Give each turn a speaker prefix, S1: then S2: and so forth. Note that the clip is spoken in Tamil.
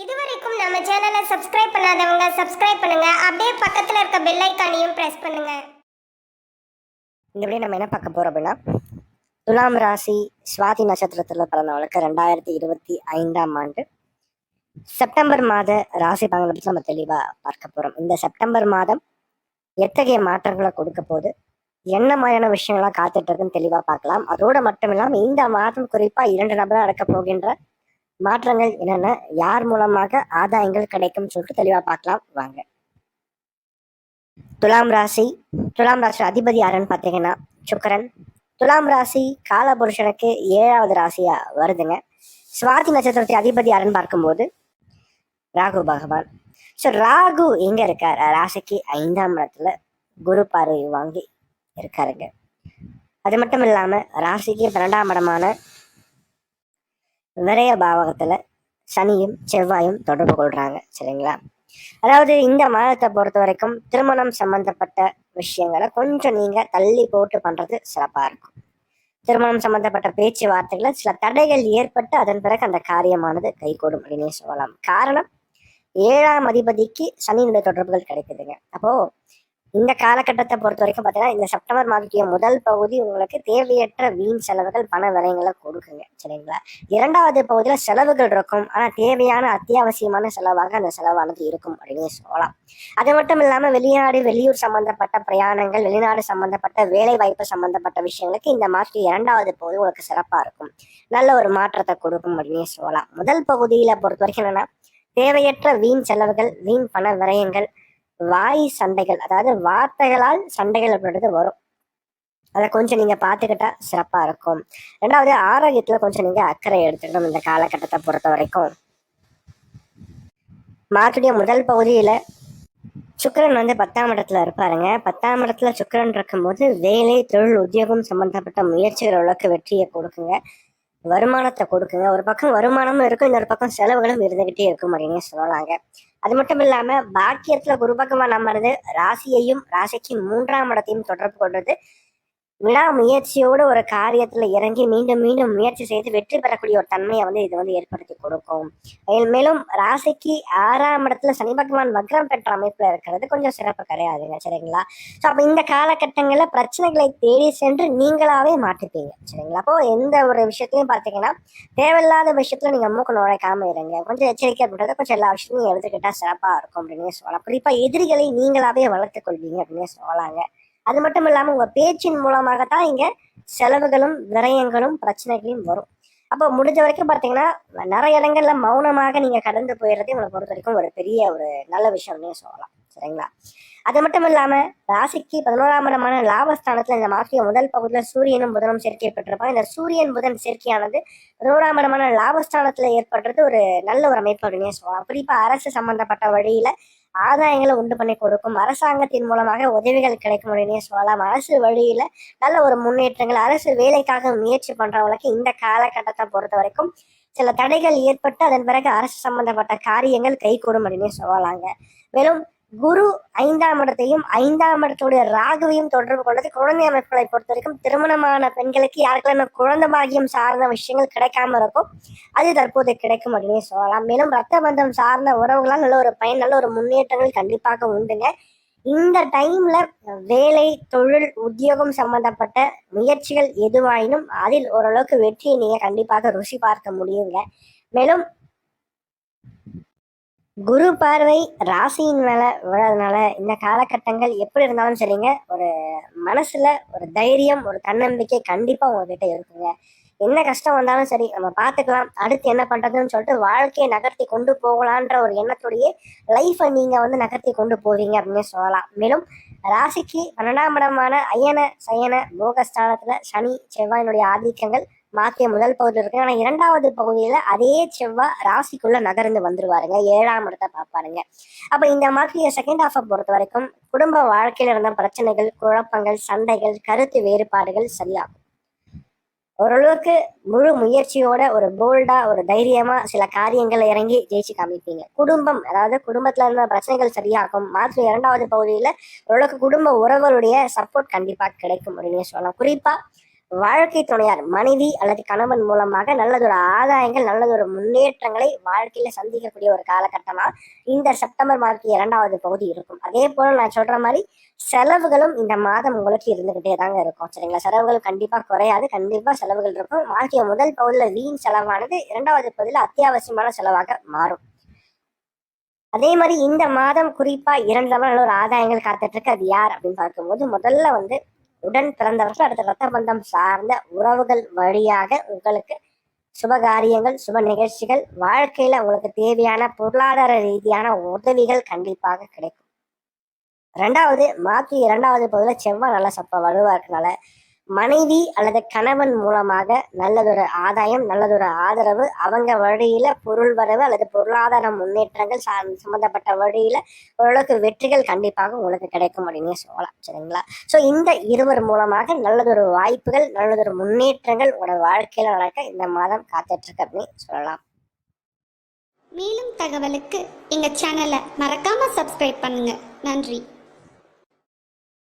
S1: இதுவரைக்கும் நம்ம சேனலை சப்ஸ்கிரைப் பண்ணுங்க. அப்படியே பக்கத்துல இருக்க பெல் ஐக்கானையும் பிரஸ் பண்ணுங்க.
S2: இந்த வீடியோ நம்ம என்ன பார்க்க போறோம் அப்படின்னா துலாம் ராசி சுவாதி நட்சத்திரத்தில் பிறந்தவங்களுக்கு ரெண்டாயிரத்தி இருபத்தி ஐந்தாம் ஆண்டு செப்டம்பர் மாத ராசி பலன்களை பற்றி நம்ம தெளிவாக பார்க்க போகிறோம் இந்த செப்டம்பர் மாதம் எத்தகைய மாற்றங்களை கொடுக்க போது என்ன மாதிரியான விஷயங்கள்லாம் காத்துட்டு இருக்குன்னு தெளிவாக பார்க்கலாம். அதோடு மட்டும் இல்லாமல் இந்த மாதம் குறிப்பாக இரண்டு நபராக நடக்க போகின்ற மாற்றங்கள் என்னென்ன யார் மூலமாக ஆதாயங்கள் கிடைக்கும்னு சொல்லிட்டு தெளிவாக பார்க்கலாம். வாங்க. துலாம் ராசி. துலாம் ராசி அதிபதி யாருன்னு பார்த்தீங்கன்னா சுக்கரன். துலாம் ராசி காலபுருஷனுக்கு ஏழாவது ராசியா வருதுங்க. சுவாதி நட்சத்திரத்தை அதிபதி யாருன்னு பார்க்கும்போது ராகு பகவான். ஸோ ராகு எங்க இருக்கார்? ராசிக்கு ஐந்தாம் இடத்துல குரு பார்வை வாங்கி இருக்காருங்க. அது மட்டும் இல்லாம ராசிக்கு பன்னெண்டாம் இடமான விரய பாவகத்துல சனியும் செவ்வாயும் தொடர்பு கொள்றாங்க சரிங்களா? அதாவது இந்த மாதத்தை பொறுத்த வரைக்கும் திருமணம் சம்பந்தப்பட்ட விஷயங்களை கொஞ்சம் நீங்க தள்ளி போட்டு பண்றது சிறப்பா இருக்கும். திருமணம் சம்பந்தப்பட்ட பேச்சுவார்த்தைகளை சில தடைகள் ஏற்பட்டு அதன் பிறகு அந்த காரியமானது கைகூடும் அப்படின்னே சொல்லலாம். காரணம் ஏழாம் அதிபதிக்கு சனியினுடைய தொடர்புகள் கிடைக்குதுங்க. அப்போ இந்த காலகட்டத்தை பொறுத்த வரைக்கும் பார்த்தீங்கன்னா இந்த செப்டம்பர் மாதத்துடைய முதல் பகுதி உங்களுக்கு தேவையற்ற வீண் செலவுகள் பண விரயங்களை கொடுக்குங்க. சரிங்களா? இரண்டாவது பகுதியில் செலவுகள் இருக்கும். ஆனால் தேவையான அத்தியாவசியமான செலவாக அந்த செலவானது இருக்கும் அப்படின்னு சொல்லலாம். அது மட்டும் இல்லாமல் வெளிநாடு வெளியூர் சம்பந்தப்பட்ட பிரயாணங்கள் வெளிநாடு சம்பந்தப்பட்ட வேலை வாய்ப்பு சம்பந்தப்பட்ட விஷயங்களுக்கு இந்த மாதத்துக்கு இரண்டாவது பகுதி உங்களுக்கு சிறப்பாக இருக்கும். நல்ல ஒரு மாற்றத்தை கொடுக்கும் அப்படின்னு சொல்லலாம். முதல் பகுதியில் பொறுத்த வரைக்கும் என்னன்னா தேவையற்ற வீண் செலவுகள் வீண் பண விரயங்கள் வாய் சண்டைகள் அதாவது வார்த்தைகளால் சண்டைகள் அப்படின்றது வரும். அதை கொஞ்சம் நீங்க பார்த்துக்கிட்டா சிறப்பா இருக்கும். ரெண்டாவது ஆரோக்கியத்துல கொஞ்சம் நீங்க அக்கறை எடுத்துக்கணும் இந்த காலகட்டத்தை பொறுத்த வரைக்கும். மாத்துடைய முதல் பகுதியில சுக்கிரன் வந்து பத்தாம் இடத்துல இருப்பாருங்க. பத்தாம் இடத்துல சுக்கிரன் இருக்கும்போது வேலை தொழில் உத்தியோகம் சம்பந்தப்பட்ட முயற்சிகள் அளவுக்கு வெற்றியை கொடுக்குங்க. வருமானத்தை கொடுக்குங்க. ஒரு பக்கம் வருமானமும் இருக்கும் இன்னொரு பக்கம் செலவுகளும் இருந்துகிட்டே இருக்கும் அப்படின்னு சொல்லலாங்க. அது மட்டும் இல்லாம பாக்கியத்துல குரு பகவான் அமர்ந்து ராசியையும் ராசிக்கு மூன்றாம் இடத்தையும் தொடர்பு கொள்றது விடாமுயற்சியோடு ஒரு காரியத்தில் இறங்கி மீண்டும் மீண்டும் முயற்சி செய்து வெற்றி பெறக்கூடிய ஒரு தன்மையை வந்து இது வந்து ஏற்படுத்தி கொடுக்கும். மேல்- மேலும் ராசிக்கு ஆறாம் இடத்துல சனி பகவான் வக்ரம் பெற்ற அமைப்பில் இருக்கிறது கொஞ்சம் சிறப்பு கிடையாதுங்க சரிங்களா? ஸோ அப்போ இந்த காலகட்டங்களில் பிரச்சனைகளை தேடி சென்று நீங்களாவே மாட்டிப்பீங்க சரிங்களா? அப்போ எந்த ஒரு விஷயத்தையும் பார்த்தீங்கன்னா தேவையில்லாத விஷயத்துல நீங்கள் மூக்க நுழைக்காம இருங்க. கொஞ்சம் எச்சரிக்கை அப்படின்றத கொஞ்சம் எல்லா விஷயத்தையும் எடுத்துக்கிட்டால் சிறப்பாக இருக்கும் அப்படின்னு சொல்லலாம். குறிப்பாக எதிரிகளை நீங்களாவே வளர்த்துக் கொள்வீங்க அப்படின்னு சொல்லலாங்க. அது மட்டும் இல்லாம உங்க பேச்சின் மூலமாகத்தான் இங்க செலவுகளும் விரயங்களும் பிரச்சனைகளையும் வரும். அப்போ முடிஞ்ச வரைக்கும் பார்த்தீங்கன்னா நிறைய இடங்கள்ல மௌனமாக நீங்க கடந்து போயிடுறது உங்களை பொறுத்த வரைக்கும் ஒரு பெரிய ஒரு நல்ல விஷயம்னே சொல்லலாம். சரிங்களா? அது மட்டும் இல்லாம ராசிக்கு பதினோராம் இடமான லாபஸ்தானத்துல இந்த மாசிய முதல் பகுதியில் சூரியனும் புதனும் சேர்க்கை பெற்றிருப்பாங்க. இந்த சூரியன் புதன் சேர்க்கையானது பதினோராம் இடமான லாபஸ்தானத்துல ஏற்படுறது ஒரு நல்ல ஒரு அமைப்பு அப்படின்னே சொல்லலாம். குறிப்பா அரசு சம்பந்தப்பட்ட வழியில ஆதாயங்களை உண்டு பண்ணி கொடுக்கும். அரசாங்கத்தின் மூலமாக உதவிகள் கிடைக்கும் அப்படின்னு சொல்லலாம். அரசு வழியில நல்ல ஒரு முன்னேற்றங்கள் அரசு வேலைக்காக முயற்சி பண்றவங்களுக்கு இந்த காலகட்டத்தை பொறுத்த வரைக்கும் சில தடைகள் ஏற்பட்டு அதன் பிறகு அரசு சம்பந்தப்பட்ட காரியங்கள் கைகூடும் அப்படின்னு சொல்லலாங்க. மேலும் குரு ஐந்தாம் இடத்தையும் ஐந்தாம் இடத்துடைய ராகுவையும் தொடர்பு கொண்டது குழந்தை அமைப்புகளை பொறுத்த வரைக்கும் திருமணமான பெண்களுக்கு யாருக்கெல்லாம் குழந்தை பாகியம் சார்ந்த விஷயங்கள் கிடைக்காம இருக்கும் அது தற்போது கிடைக்கும் அப்படின்னு சொல்லலாம். மேலும் ரத்த பந்தம் சார்ந்த உறவுகளால் நல்ல ஒரு பயன் நல்ல ஒரு முன்னேற்றங்கள் கண்டிப்பாக உண்டுங்க. இந்த டைம்ல வேலை தொழில் உத்தியோகம் சம்பந்தப்பட்ட முயற்சிகள் எதுவாயினும் அதில் ஓரளவுக்கு வெற்றியை நீங்க கண்டிப்பாக ருசி பார்க்க முடியுங்க. மேலும் குரு பார்வை ராசியின் மேலே விழாதனால இந்த காலகட்டங்கள் எப்படி இருந்தாலும் சரிங்க. ஒரு மனசில் ஒரு தைரியம் ஒரு தன்னம்பிக்கை கண்டிப்பாக உங்ககிட்ட இருக்குங்க. என்ன கஷ்டம் வந்தாலும் சரி நம்ம பார்த்துக்கலாம். அடுத்து என்ன பண்ணுறதுன்னு சொல்லிட்டு வாழ்க்கையை நகர்த்தி கொண்டு போகலான்ற ஒரு எண்ணத்தோடயே லைஃப்பை நீங்கள் வந்து நகர்த்தி கொண்டு போவீங்க அப்படின்னு சொல்லலாம். மேலும் ராசிக்கு பன்னெண்டாம் இடமான அயன சயன போகஸ்தானத்தில் சனி செவ்வாயினுடைய ஆதிக்கங்கள் மாத்திய முதல் பகுதியில் இருக்கு. ஆனா இரண்டாவது பகுதியில அதே செவ்வாய் ராசிக்குள்ள நகர்ந்து வந்துருவாருங்க. ஏழாம் இடத்தை பார்ப்பாருங்க. அப்ப இந்த மாதிரி செகண்ட் ஹாஃபை பொறுத்த வரைக்கும் குடும்ப வாழ்க்கையில இருந்த பிரச்சனைகள் குழப்பங்கள் சண்டைகள் கருத்து வேறுபாடுகள் சரியாகும். ஓரளவுக்கு முழு முயற்சியோட ஒரு போல்டா ஒரு தைரியமா சில காரியங்களை இறங்கி ஜெயிச்சு காமிப்பீங்க. குடும்பம் அதாவது குடும்பத்துல இருந்த பிரச்சனைகள் சரியாகும். மாற்று இரண்டாவது பகுதியில ஓரளவுக்கு குடும்ப உறவுகளுடைய சப்போர்ட் கண்டிப்பா கிடைக்கும் அப்படின்னு சொல்லலாம். குறிப்பா வாழ்க்கை துணையார் மனைவி அல்லது கணவன் மூலமாக நல்லதொரு ஆதாயங்கள் நல்லதொரு முன்னேற்றங்களை வாழ்க்கையில சந்திக்கக்கூடிய ஒரு காலகட்டமா இந்த செப்டம்பர் மாதத்து இரண்டாவது பகுதி இருக்கும். அதே போல நான் சொல்ற மாதிரி செலவுகளும் இந்த மாதம் உங்களுக்கு இருந்துகிட்டே தாங்க இருக்கும். சரிங்களா? செலவுகள் கண்டிப்பா குறையாது. கண்டிப்பா செலவுகள் இருக்கும். வாழ்க்கைய முதல் பகுதியில வீண் செலவானது இரண்டாவது பகுதியில அத்தியாவசியமான செலவாக மாறும். அதே மாதிரி இந்த மாதம் குறிப்பா இரண்டு நல்ல ஒரு ஆதாயங்கள் காத்துட்டு இருக்கு. அது யார் அப்படின்னு பார்க்கும்போது முதல்ல வந்து உடன் பிறந்தவர்கள் அடுத்த ரத்த பந்தம் சார்ந்த உறவுகள் வழியாக உங்களுக்கு சுபகாரியங்கள் சுப நிகழ்ச்சிகள் வாழ்க்கையில உங்களுக்கு தேவையான பொருளாதார ரீதியான உதவிகள் கண்டிப்பாக கிடைக்கும். ரெண்டாவது மாத்தி இரண்டாவது பகுதியில் செவ்வாய் நல்லா சப்ப வலுவா இருக்கனால மனைவி அல்லது கணவன் மூலமாக நல்லதொரு ஆதாயம் நல்லதொரு ஆதரவு அவங்க வழியில பொருள் வரவு அல்லது பொருளாதார முன்னேற்றங்கள் சா சம்மந்தப்பட்ட வழியில ஓரளவுக்கு வெற்றிகள் கண்டிப்பாக உங்களுக்கு கிடைக்கும் அப்படின்னு சொல்லலாம். சரிங்களா? ஸோ இந்த இருவர் மூலமாக நல்லதொரு வாய்ப்புகள் நல்லதொரு முன்னேற்றங்கள் உங்களோட வாழ்க்கையில நடக்க இந்த மாதம் காத்துட்ருக்கு அப்படின்னு சொல்லலாம்.
S3: மேலும் தகவலுக்கு எங்கள் சேனலை மறக்காமல் சப்ஸ்கிரைப் பண்ணுங்கள் நன்றி.